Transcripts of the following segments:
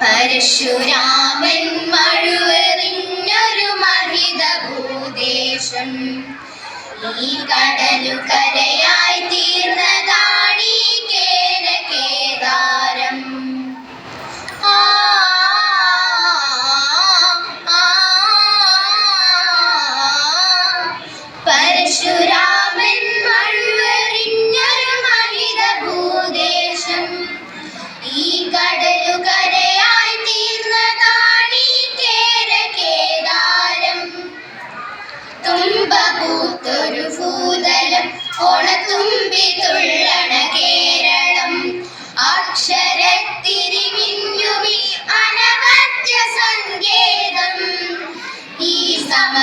പരശുരാമൻ മഴുവെറിഞ്ഞൊരു മഹിത ഭൂദേശം ഈ കടലുകരയായി തീർന്നതാ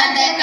Adelante.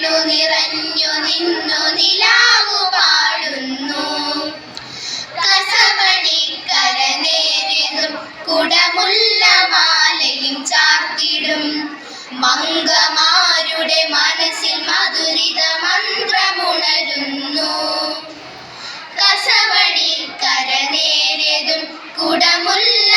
വീണു നിറഞ്ഞു നിന്നു നിലാവു പാടുന്നു. കസവണിക്കര നേരെ കുടമുള്ള മാലയും ചാർത്തിടും. മംഗമാരുടെ മനസ്സിൽ മധുരിത മന്ത്രമുണരുന്നു. കസവണിക്കര നേരെതും കുടമുല്ല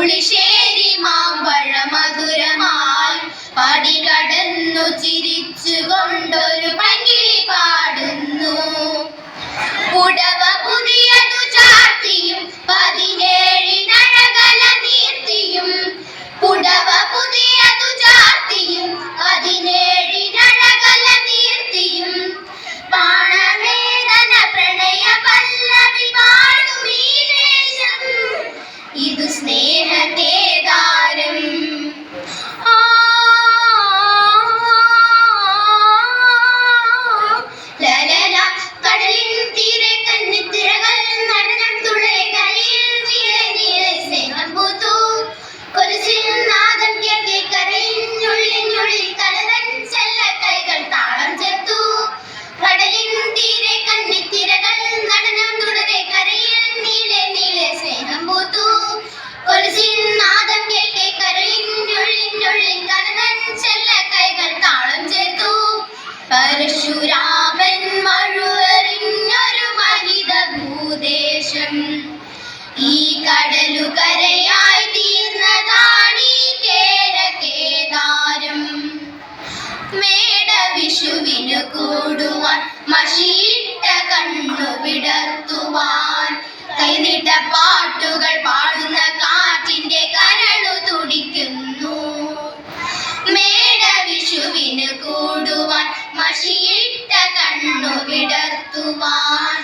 പുളിശ്ശേരി മാമ്പഴ മധുരമായി പടി കടന്നു ചിരിച്ചു കൊണ്ടൊരു പങ്കിളി പാടുന്നു. പുടവ പുതിയതു ചാർത്തിയും പതിനേഴിനഴകല നീർത്തിയും. പുടവ പുതിയതു ചാർത്തിയും പതിനേഴിനഴകല നീർത്തിയും. പാണവേദന പ്രണയ പല്ലവി പാടുമീ ദേശം. ഇത് സ്നേഹ তোমার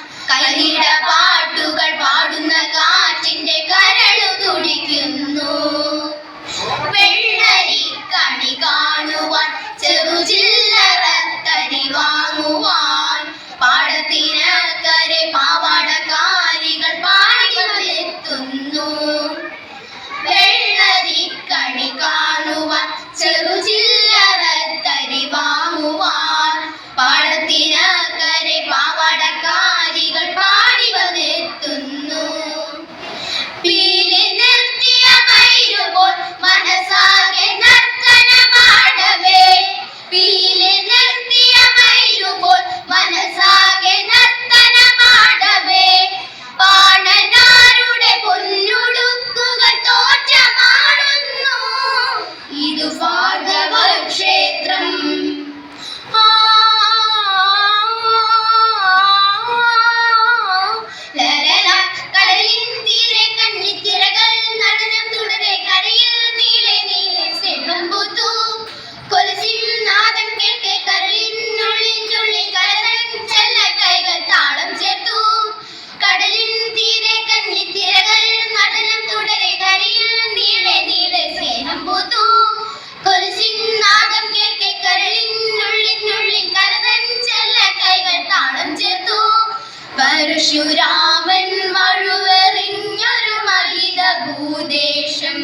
പരശുരാമൻ വഴുവെറിഞ്ഞൊരു മഹിത ഭൂദേശം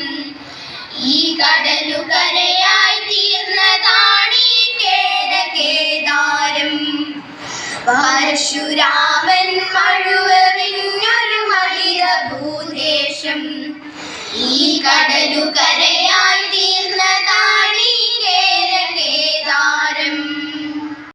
ഈ കടലു കരയായി തീർന്നതാണീ കേരകേദാരം പരശുരാമൻ വഴുവെറിഞ്ഞൊരു മഹിത ഭൂദേശം ഈ കടലു കരയായി തീർന്നതാണ്